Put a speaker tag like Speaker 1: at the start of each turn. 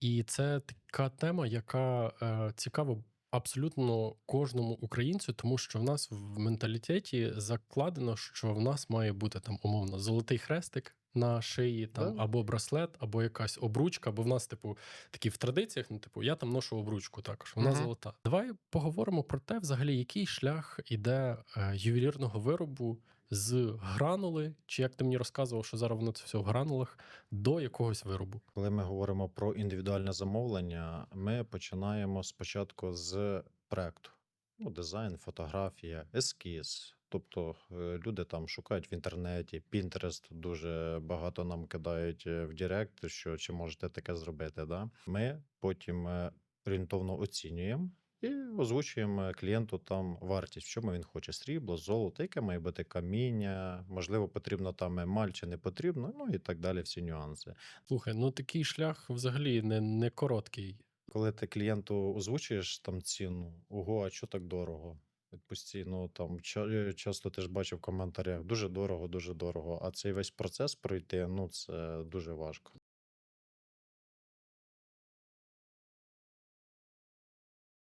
Speaker 1: І це така тема, яка е, цікава абсолютно кожному українцю, тому що в нас в менталітеті закладено, що в нас має бути там умовно золотий хрестик на шиї, там
Speaker 2: Да.
Speaker 1: або браслет, або якась обручка. Бо в нас, типу, такі в традиціях, ну, типу, я там ношу обручку також, вона
Speaker 2: Мгм.
Speaker 1: золота. Давай поговоримо про те, взагалі, який шлях іде е, ювелірного виробу з гранули, чи як ти мені розказував, що зараз воно це все в гранулах, до якогось виробу.
Speaker 2: Коли ми говоримо про індивідуальне замовлення, ми починаємо спочатку з проекту. Ну, дизайн, фотографія, ескіз. Тобто е, люди там шукають в інтернеті, Pinterest дуже багато нам кидають е, в Директ, що чи можете таке зробити. Да? Ми потім е, орієнтовно оцінюємо і озвучуємо клієнту там вартість, в чому він хоче: срібло, золото, яке має бути каміння, можливо, потрібно там емаль чи не потрібно, ну і так далі, всі нюанси.
Speaker 1: Слухай, ну такий шлях взагалі не, не короткий.
Speaker 2: Коли ти клієнту озвучуєш там ціну, ого, а що так дорого? Ну там ча- часто теж бачив в коментарях дуже дорого, дуже дорого. А цей весь процес пройти, ну це дуже важко.